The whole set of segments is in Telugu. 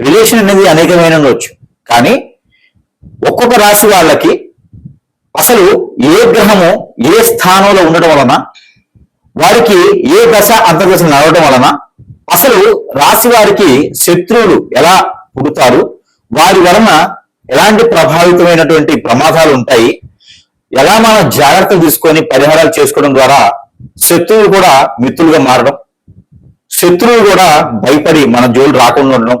రిలేషన్ అనేది అనేకమైన ఉండొచ్చు. కానీ ఒక్కొక్క రాశి వాళ్ళకి అసలు ఏ గ్రహము ఏ స్థానంలో ఉండడం వలన వారికి ఏ దశ అంతర్దశ నడవడం వలన అసలు రాశి వారికి శత్రువులు ఎలా పుడతారు వారి వలన ఎలాంటి ప్రభావితమైనటువంటి ప్రమాదాలు ఉంటాయి ఎలా మనం జాగ్రత్తలు తీసుకొని పరిహారాలు చేసుకోవడం ద్వారా శత్రువులు కూడా మిత్రులుగా మారడం శత్రువులు కూడా భయపడి మన జోలు రాకుండా ఉండడం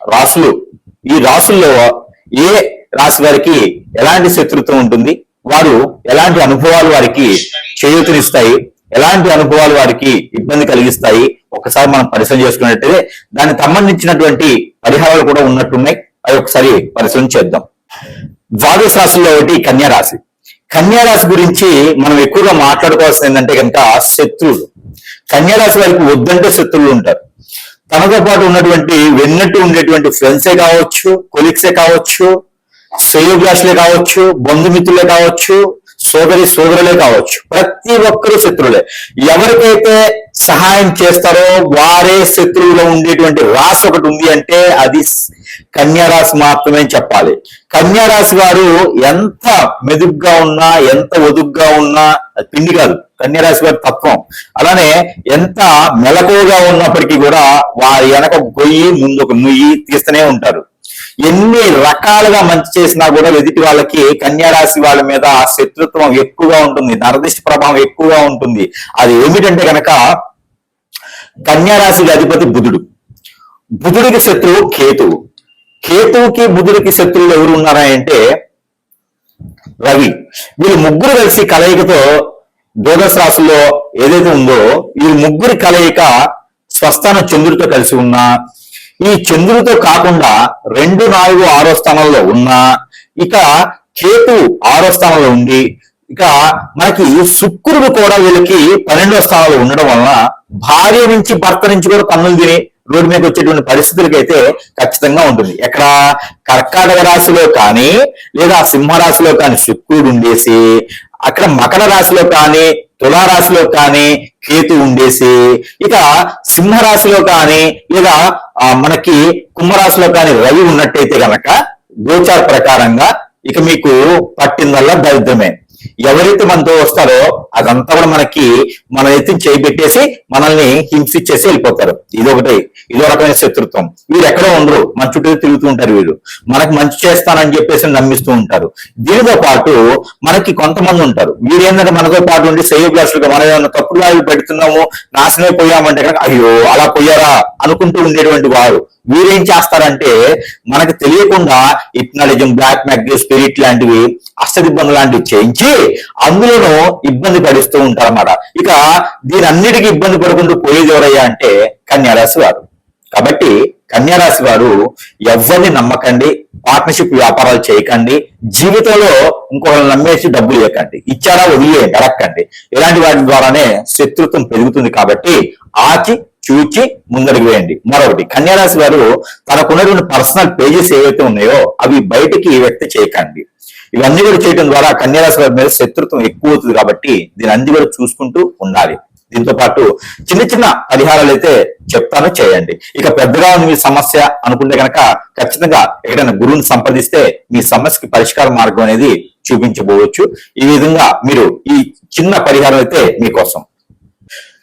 రాసులు. ఈ రాసుల్లో ఏ రాశి వారికి ఎలాంటి శత్రుత్వం ఉంటుంది? వారు ఎలాంటి అనుభవాలు వారికి చేయూతనిస్తాయి? ఎలాంటి అనుభవాలు వారికి ఇబ్బంది కలిగిస్తాయి? ఒకసారి మనం పరిశీలన చేసుకున్నట్టయితే దానికి సంబంధించినటువంటి పరిహారాలు కూడా ఉన్నట్టున్నాయి. అవి ఒకసారి పరిశీలన చేద్దాం. ద్వాదశ రాశుల్లో ఒకటి కన్యారాశి కన్యారాశి గురించి మనం ఎక్కువగా మాట్లాడుకోవాల్సింది ఏంటంటే కనుక శత్రువులు. కన్యారాశి వారికి వద్దంటే శత్రువులు ఉంటారు. తనతో పాటు ఉన్నటువంటి వెన్నట్టు ఉండేటువంటి ఫ్రెండ్సే కావచ్చు కొలీగ్సే కావచ్చు శ్రేయోభిలాషులే కావచ్చు బంధుమిత్రులే కావచ్చు సోదరి సోదరులే కావచ్చు. ప్రతి ఒక్కరూ శత్రులే ఎవరికైతే సహాయం చేస్తారో వారే శత్రువులో ఉండేటువంటి రాశి ఒకటి ఉంది అంటే అది కన్యారాశి మాత్రమే చెప్పాలి. కన్యారాశి వారు ఎంత మెదుగ్గా ఉన్నా ఎంత ఒదుగ్గా ఉన్నా పిండి కాదు. కన్యారాశి వారి తత్వం. అలానే ఎంత మెలకువగా ఉన్నప్పటికీ కూడా వారి వెనక గొయ్యి ముందు ఒక నుయ్యి తీస్తూనే ఉంటారు. ఎన్ని రకాలుగా మంచి చేసినా కూడా ఎదుటి వాళ్ళకి కన్యారాశి వాళ్ళ మీద శత్రుత్వం ఎక్కువగా ఉంటుంది నరదిష్ట ప్రభావం ఎక్కువగా ఉంటుంది. అది ఏమిటంటే కనుక కన్యారాశికి అధిపతి బుధుడు. బుధుడికి శత్రువు కేతువు. కేతువుకి బుధుడికి శత్రువులు ఎవరు ఉన్నారా అంటే రవి. వీళ్ళు ముగ్గురు కలిసి కలయికతో ద్వాదశ రాశుల్లో ఏదైతే ఉందో ఈ ముగ్గురి కలయిక స్వస్థాన చంద్రుడితో కలిసి ఉన్నా ఈ చంద్రుడితో కాకుండా రెండు నాలుగు ఆరో స్థానంలో ఉన్నా ఇక కేతు ఆరో స్థానంలో ఉండి ఇక మనకి శుక్రుడు కూడా వీళ్ళకి పన్నెండో స్థానంలో ఉండడం వలన భార్య నుంచి భర్త నుంచి కూడా పన్నులు తిని రోడ్డు మీద వచ్చేటువంటి పరిస్థితులకి అయితే ఖచ్చితంగా ఉంటుంది. ఎక్కడ కర్కాటక రాశిలో కానీ లేదా సింహరాశిలో కానీ శుక్రుడు ఉండేసి అక్కడ మకర రాశిలో కానీ తులారాశిలో కానీ కేతు ఉండేసి ఇక సింహరాశిలో కానీ లేదా మనకి కుంభరాశిలో కానీ రవి ఉన్నట్టయితే గనక గోచార ప్రకారంగా ఇక మీకు పట్టిందల్లా దరిద్రమే. ఎవరైతే మనతో వస్తారో అదంతా కూడా మనకి మన ఎత్తి చేయి పెట్టేసి మనల్ని హింసించేసి వెళ్ళిపోతారు. ఇది ఒకటి. ఇదో రకమైన శత్రుత్వం. వీరు ఎక్కడో ఉండరు. మన చుట్టూ తిరుగుతూ ఉంటారు వీరు మనకి మంచి చేస్తానని చెప్పేసి నమ్మిస్తూ ఉంటారు. దీనితో పాటు మనకి కొంతమంది ఉంటారు. వీరు ఏంటంటే మనతో పాటు ఉండి శ్రేయోభిలాషులుగా మనం ఏమైనా తప్పుడు అవి పెడుతున్నాము నాశనమే పోయామంటే కనుక అయ్యో అలా పోయారా అనుకుంటూ ఉండేటువంటి వారు. వీరేం చేస్తారంటే మనకు తెలియకుండా ఇప్నాలిజం బ్లాక్ మ్యాగ్నెట్ స్పిరిట్ లాంటివి అష్టదిబ్బంది లాంటివి చేయించి అందులోనూ ఇబ్బంది పడిస్తూ ఉంటారన్నమాట. ఇక దీని అన్నిటికీ ఇబ్బంది పడుకుంటూ పోయేది ఎవరయ్యా అంటే కన్యారాశి వారు. కాబట్టి కన్యారాశి వారు ఎవరిని నమ్మకండి పార్ట్నర్షిప్ వ్యాపారాలు చేయకండి జీవితంలో ఇంకొకరిని నమ్మేసి డబ్బులు ఇవ్వకండి ఇచ్చారా వదిలేయండి అడక్కండి ఇలాంటి వాటి ద్వారానే శత్రుత్వం పెరుగుతుంది కాబట్టి ఆచి చూచి ముందడుగు వేయండి. మరొకటి కన్యారాశి వారు తనకున్నటువంటి పర్సనల్ పేజెస్ ఏవైతే ఉన్నాయో అవి బయటికి వ్యక్తి చేయకండి. ఇవన్నీ కూడా చేయడం ద్వారా కన్యారాశి వారి మీద శత్రుత్వం ఎక్కువ అవుతుంది కాబట్టి దీని అన్ని కూడా చూసుకుంటూ ఉండాలి. దీంతో పాటు చిన్న చిన్న పరిహారాలు అయితే చెప్తాను చేయండి. ఇక పెద్దగా ఉంది మీ సమస్య అనుకుంటే కనుక ఖచ్చితంగా ఎక్కడైనా గురువుని సంప్రదిస్తే మీ సమస్యకి పరిష్కార మార్గం అనేది చూపించబోవచ్చు. ఈ విధంగా మీరు ఈ చిన్న పరిహారం అయితే మీకోసం.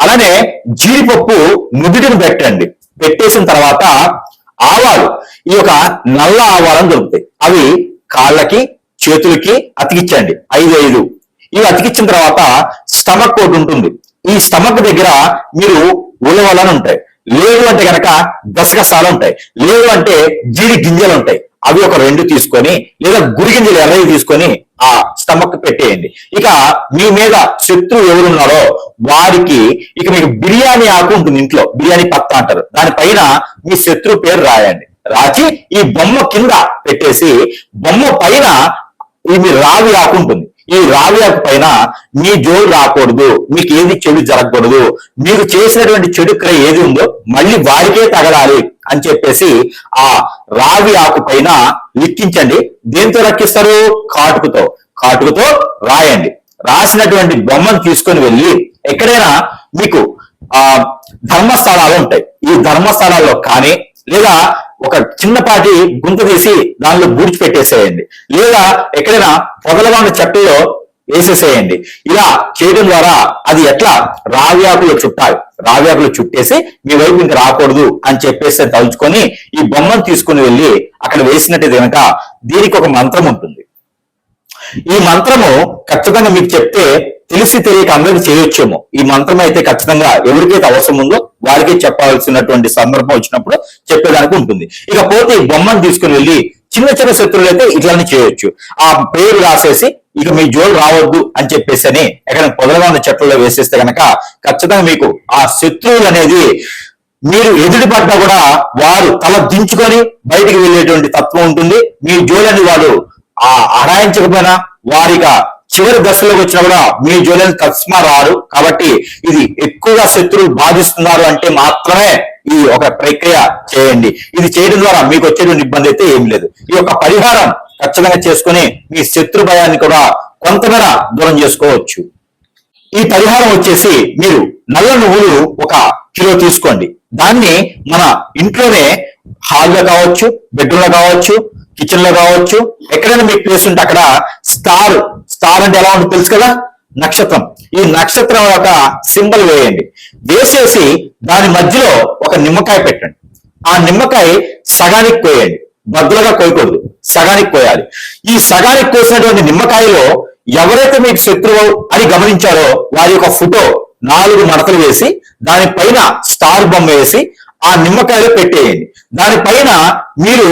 అలానే జీడిపప్పు నుదుటిని పెట్టండి. పెట్టేసిన తర్వాత ఆవాలు. ఈ యొక్క నల్ల ఆవాలను దొరుకుతాయి. అవి కాళ్ళకి చేతులకి అతికించండి. ఐదు ఐదు. ఇవి అతికించిన తర్వాత స్టమక్ ఒకటి ఉంటుంది. ఈ స్టమక్ దగ్గర మీరు ఉలవలని ఉంటాయి. లేదు అంటే గనక గసగసాలు ఉంటాయి. లేదు అంటే జీడి గింజలు ఉంటాయి. అవి ఒక రెండు తీసుకొని లేదా గురిగింజలు ఎర్రవి తీసుకొని ఆ స్టమక్ పెట్టేయండి. ఇక మీ మీద శత్రువు ఎవరున్నారో వారికి ఇక మీకు బిర్యానీ ఆకు ఉంటుంది ఇంట్లో బిర్యానీ పత్త అంటారు. దానిపైన మీ శత్రువు పేరు రాయండి. రాసి ఈ బొమ్మ కింద పెట్టేసి బొమ్మ పైన ఇవి రావి ఆకు ఉంటుంది. ఈ రావి ఆకు పైన మీ జోలు రాకూడదు మీకు ఏది చెడు జరగకూడదు మీరు చేసినటువంటి చెడు ఇక్కడ ఏది ఉందో మళ్ళీ వారికే తగలాలి అని చెప్పేసి ఆ రావి ఆకు పైన లిక్కించండి. దేంతో రక్కిస్తారు కాటుకుతో. కాటుకుతో రాయండి. రాసినటువంటి బొమ్మను తీసుకొని వెళ్ళి ఎక్కడైనా మీకు ఆ ధర్మస్థలాలు ఉంటాయి. ఈ ధర్మస్థలాల్లో కానీ లేదా ఒక చిన్నపాటి గుంత తీసి దానిలో బూడిచి పెట్టేసేయండి. లేదా ఎక్కడైనా పొదలుగా ఉన్న చెట్టులో వేసేసేయండి. ఇలా చేయడం ద్వారా అది ఎట్లా? రావ్యాకులు చుట్టాలి. రావ్యాకులు చుట్టేసి మీ వైపు ఇంకా రాకూడదు అని చెప్పేసి తలుచుకొని ఈ బొమ్మను తీసుకుని వెళ్ళి అక్కడ వేసినట్టు కనుక దీనికి ఒక మంత్రం ఉంటుంది. ఈ మంత్రము ఖచ్చితంగా మీకు చెప్తే తెలిసి తెలియక అందరికి చేయొచ్చేమో. ఈ మంత్రం అయితే ఖచ్చితంగా ఎవరికైతే అవసరం ఉందో వారికే చెప్పాల్సినటువంటి సందర్భం వచ్చినప్పుడు చెప్పేదానికి ఉంటుంది. ఇక పోతే ఈ బొమ్మను తీసుకుని వెళ్ళి చిన్న చిన్న శత్రువులు అయితే ఇట్లానే చేయొచ్చు. ఆ పేరు రాసేసి ఇక మీ జోలు రావద్దు అని చెప్పేసి అని ఎక్కడ పొదలుగా ఉన్న చెట్లలో వేసేస్తే గనక ఖచ్చితంగా మీకు ఆ శత్రువులు అనేది మీరు ఎదుటి పడ్డా కూడా వారు తల దించుకొని బయటికి వెళ్ళేటువంటి తత్వం ఉంటుంది. మీ జోలని వాడు ఆ అడాయించకపోయినా వారిగా చివరి దశలోకి వచ్చినా కూడా మీ జోలని తస్మా రారు కాబట్టి ఇది ఎక్కువగా శత్రువులు బాధిస్తున్నారు అంటే మాత్రమే ఈ ఒక ప్రక్రియ చేయండి. ఇది చేయడం ద్వారా మీకు వచ్చేటువంటి ఇబ్బంది అయితే ఏం లేదు. ఈ యొక్క పరిహారం ఖచ్చితంగా చేసుకుని మీ శత్రు భయాన్ని కూడా కొంతమేర దూరం చేసుకోవచ్చు. ఈ పరిహారం వచ్చేసి మీరు నల్ల నువ్వులు ఒక కిలో తీసుకోండి. దాన్ని మన ఇంట్లోనే హాల్లో కావచ్చు బెడ్రూమ్ కావచ్చు కిచెన్లో కావచ్చు ఎక్కడైనా మీకు ప్లేస్ ఉంటే అక్కడ స్టార్ స్టార్ అంటే ఎలా ఉంటుంది తెలుసు కదా? నక్షత్రం. ఈ నక్షత్రం యొక్క సింబల్ వేయండి. వేసేసి దాని మధ్యలో ఒక నిమ్మకాయ పెట్టండి. ఆ నిమ్మకాయ సగానికి కోయండి. బద్దులుగా కోయకూడదు. సగానికి కోయాలి. ఈ సగానికి కోసినటువంటి నిమ్మకాయలో ఎవరైతే మీకు శత్రువు అని గమనించారో వారి యొక్క ఫోటో నాలుగు మడతలు వేసి దానిపైన స్టార్ బొమ్మ వేసి ఆ నిమ్మకాయలో పెట్టేయండి. దానిపైన మీరు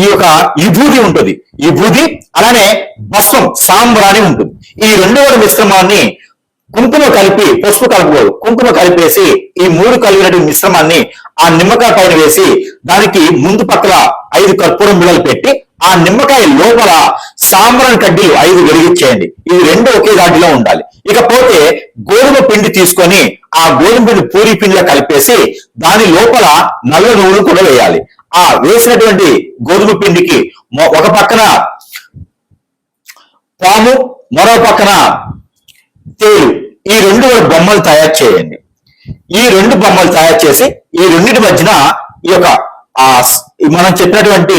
ఈ యొక్క విభూది ఉంటుంది. విభూది అలానే భస్వం సాంబ్రాణి ఉంటుంది. ఈ రెండు కూడా మిశ్రమాన్ని కుంకుమ కలిపి పసుపు కలుపు కుంకుమ కలిపేసి ఈ మూడు కలిగినటువంటి మిశ్రమాన్ని ఆ నిమ్మకాయ పైన వేసి దానికి ముందు పక్కల ఐదు కర్పూరం బిళ్ళలు పెట్టి ఆ నిమ్మకాయ లోపల సాంబ్రాన్ కడ్డీలు ఐదు వెలిగించేయండి. ఇవి రెండు ఒకే దాటిలో ఉండాలి. ఇకపోతే గోధుమ పిండి తీసుకొని ఆ గోధుమ పిండి పూరి పిండిలో కలిపేసి దాని లోపల నల్ల నువ్వులు కూడా వేయాలి. ఆ వేసినటువంటి గోధుమ పిండికి ఒక పక్కన పాము మరో పక్కన తేలు ఈ రెండు బొమ్మలు తయారు చేయండి. ఈ రెండు బొమ్మలు తయారు చేసి ఈ రెండింటి మధ్యన ఈ యొక్క ఆ మనం చెప్పినటువంటి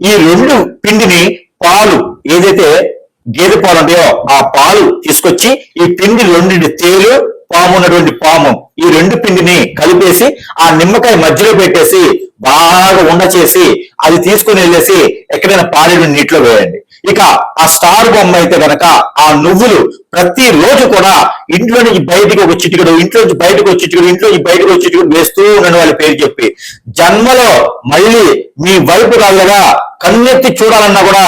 ఈ రెండు పిండిని పాలు ఏదైతే గేదె పాలు ఉంటాయో ఆ పాలు తీసుకొచ్చి ఈ పిండి రెండింటి తేలు పాము ఉన్నటువంటి పాము ఈ రెండు పిండిని కలిపేసి ఆ నిమ్మకాయ మధ్యలో పెట్టేసి బాగా ఉండ చేసి అది తీసుకుని వెళ్ళేసి ఎక్కడైనా పారేడు నీటిలో వేయండి. ఇక ఆ స్టార్ బొమ్మ అయితే గనక ఆ నువ్వులు ప్రతి రోజు కూడా ఇంట్లో నుంచి బయటికి ఒక చిటికడు ఇంట్లో నుంచి బయటకు ఒక చిటికడు ఇంట్లో నుంచి బయటకు ఒక చిటికడు వేస్తూ ఉండండి వాళ్ళ పేరు చెప్పి. జన్మలో మళ్ళీ మీ వైపు కాదుగా కన్నెత్తి చూడాలన్నా కూడా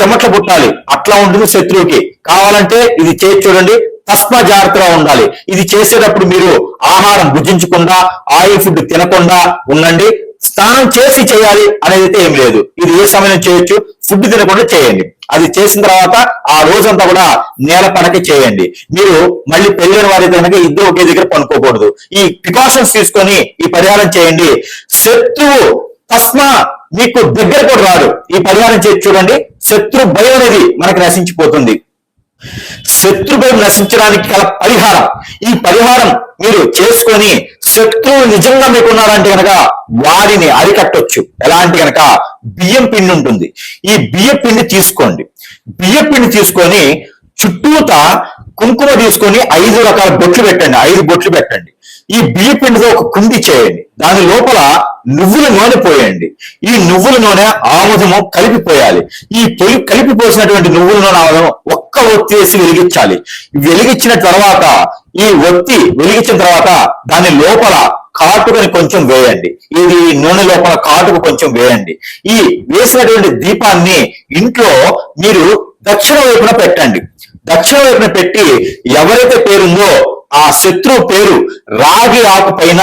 చెమట్ల పుట్టాలి. అట్లా ఉంటుంది శత్రువుకి. కావాలంటే ఇది చేసి చూడండి. తస్మ జాగ్రత్తగా ఉండాలి. ఇది చేసేటప్పుడు మీరు ఆహారం భుజించకుండా ఆయిల్ ఫుడ్ తినకుండా ఉండండి. స్నానం చేసి చేయాలి అనేది అయితే ఏం లేదు. ఇది ఏ సమయం చేయొచ్చు? ఫుడ్ తినకుండా చేయండి. అది చేసిన తర్వాత ఆ రోజంతా కూడా నేల పడక చేయండి. మీరు మళ్ళీ పెళ్ళిన వారైతే కనుక ఇద్దరు ఒకే దగ్గర పనుకోకూడదు. ఈ ప్రికాషన్స్ తీసుకొని ఈ పరిహారం చేయండి. శత్రువు తస్మా మీకు దగ్గర కూడా రాడు ఈ పరిహారం చేసి చూడండి. శత్రు భయం అనేది మనకి నశించిపోతుంది. శత్రు భయం నశించడానికి గల పరిహారం. ఈ పరిహారం మీరు చేసుకొని శత్రువులు నిజంగా మీకు ఉన్నారంటే కనుక వారిని అరికట్టొచ్చు. ఎలాంటి కనుక బియ్యం పిండి ఉంటుంది. ఈ బియ్యం పిండి తీసుకోండి. బియ్య పిండి తీసుకొని చుట్టూత కుంకుమ తీసుకొని ఐదు రకాల బొట్లు పెట్టండి. ఐదు బొట్లు పెట్టండి. ఈ బియ్య పిండితో ఒక కుండి చేయండి. దాని లోపల నువ్వుల నూనె పోయండి. ఈ నువ్వుల నూనె ఆముదము కలిపిపోయాలి. ఈ పొయ్యి కలిపిపోసినటువంటి నువ్వుల నూనె ఆముదం ఒక్క ఒత్తి వేసి వెలిగించాలి. వెలిగించిన తర్వాత ఈ ఒత్తి వెలిగించిన తర్వాత దాని లోపల కాటుకని కొంచెం వేయండి. ఇది నూనె లోపల కాటుకు కొంచెం వేయండి. ఈ వేసినటువంటి దీపాన్ని ఇంట్లో మీరు దక్షిణ వైపున పెట్టండి. దక్షిణ వైపున పెట్టి ఎవరైతే పేరుందో ఆ శత్రువు పేరు రాగి ఆకు పైన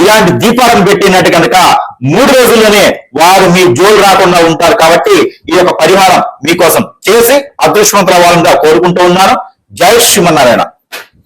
ఇలాంటి దీపాలను పెట్టినట్టు కనుక మూడు రోజుల్లోనే వారు మీ జోలు రాకుండా ఉంటారు కాబట్టి ఈ యొక్క పరిహారం మీకోసం చేసి అదృష్టవంతుల వారంగా కోరుకుంటూ ఉన్నాను. జై శ్రీమన్నారాయణ.